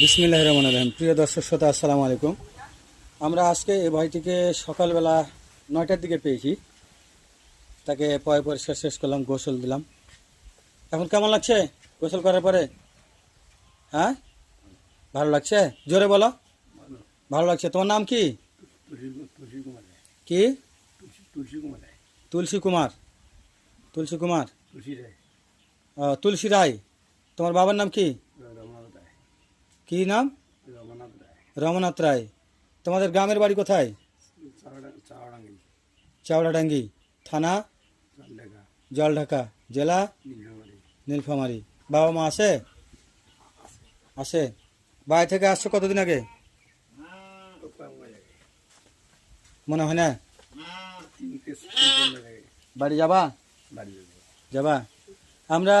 বিসমিল্লাহ রহমান রহিম। প্রিয় দর্শক শ্রোতা আসসালামু আলাইকুম। আমরা আজকে এই ভাইটিকে সকালবেলা নয়টার দিকে পেয়েছি। তাকে পয় পরিষ্কার শেষ করলাম গোসল দিলাম। এখন কেমন লাগছে গোসল করার পরে? হ্যাঁ? ভালো লাগছে? জোরে বলো। ভালো লাগছে। তোমার নাম কি? তুলসী কি? তুলসী কুমার। তুলসী কুমার। তুলসী রায়। তুলসী রায়। তোমার বাবার নাম কি? কি নাম? রমনাথ রায়। তোমাদের গ্রামের বাড়ি কোথায়? চাওড়াডাঙ্গি। থানা? জলঢাকা। জেলা? নীলফামারি। বাবা মা আসে আসে বাড়ি থেকে আসছো কতদিন আগে? মনে হয় না? বাড়ি যাবা? বাড়ি যাবা। আমরা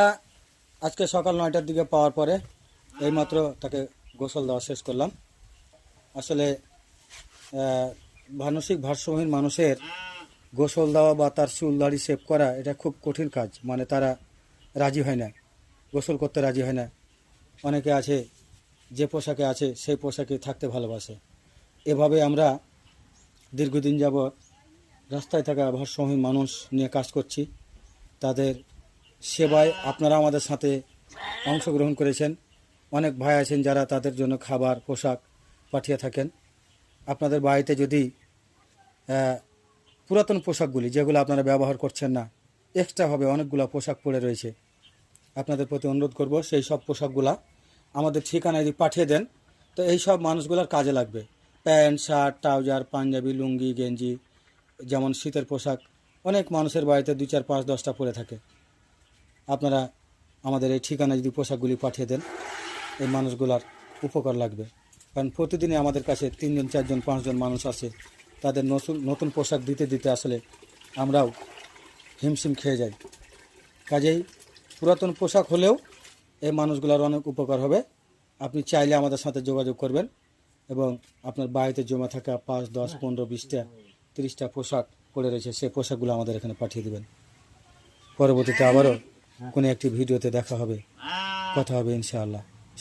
আজকে সকাল নয়টার দিকে পাওয়ার পরে এইমাত্র তাকে গোসল দেওয়া শেষ করলাম। আসলে মানসিক ভারসাম্যহীন মানুষের গোসল দেওয়া বা তার চুল দাড়ি সেভ করা, এটা খুব কঠিন কাজ। মানে তারা রাজি হয় না। গোসল করতে রাজি হয় না। অনেকে আছে, যে পোশাকে আছে, সেই পোশাকে থাকতে ভালোবাসে। এভাবে আমরা দীর্ঘদিন যাবৎ রাস্তায় থাকা ভারসাম্যহীন মানুষ নিয়ে কাজ করছি। তাদের সেবায় আপনারা আমাদের সাথে অংশগ্রহণ করেছেন। অনেক ভাই আছেন যারা তাদের জন্য খাবার, পোশাক পাঠিয়ে থাকেন। আপনাদের বাড়িতে যদি পুরাতন পোশাকগুলি, যেগুলো আপনারা ব্যবহার করছেন না এক্সট্রাভাবে অনেকগুলো পোশাক পড়ে রয়েছে। আপনাদের প্রতি অনুরোধ করব, সেই সব পোশাকগুলা আমাদের ঠিকানায় যদি পাঠিয়ে দেন, তো এই সব মানুষগুলোর কাজে লাগবে। প্যান্ট, শার্ট, ট্রাউজার, পাঞ্জাবি, লুঙ্গি, গেঞ্জি, যেমন শীতের পোশাক, অনেক মানুষের বাড়িতে দুই চার পাঁচ দশটা পরে থাকে। আপনারা আমাদের এই ঠিকানায় যদি পোশাকগুলি পাঠিয়ে দেন এই মানুষগুলার উপকার লাগবে। কারণ প্রতিদিনই আমাদের কাছে তিনজন চারজন পাঁচজন মানুষ আসে তাদের নতুন নতুন পোশাক দিতে দিতে আসলে আমরাও হিমশিম খেয়ে যাই। কাজেই পুরাতন পোশাক হলেও এই মানুষগুলোর অনেক উপকার হবে। আপনি চাইলে আমাদের সাথে যোগাযোগ করবেন এবং আপনার বাড়িতে জমা থাকা পাঁচ দশ পনেরো বিশটা তিরিশটা পোশাক পড়ে রয়েছে সেই পোশাকগুলো আমাদের এখানে পাঠিয়ে দেবেন। পরবর্তীতে আবারও কোনো একটি ভিডিওতে দেখা হবে। কথা হবে ইনশাআল্লাহ।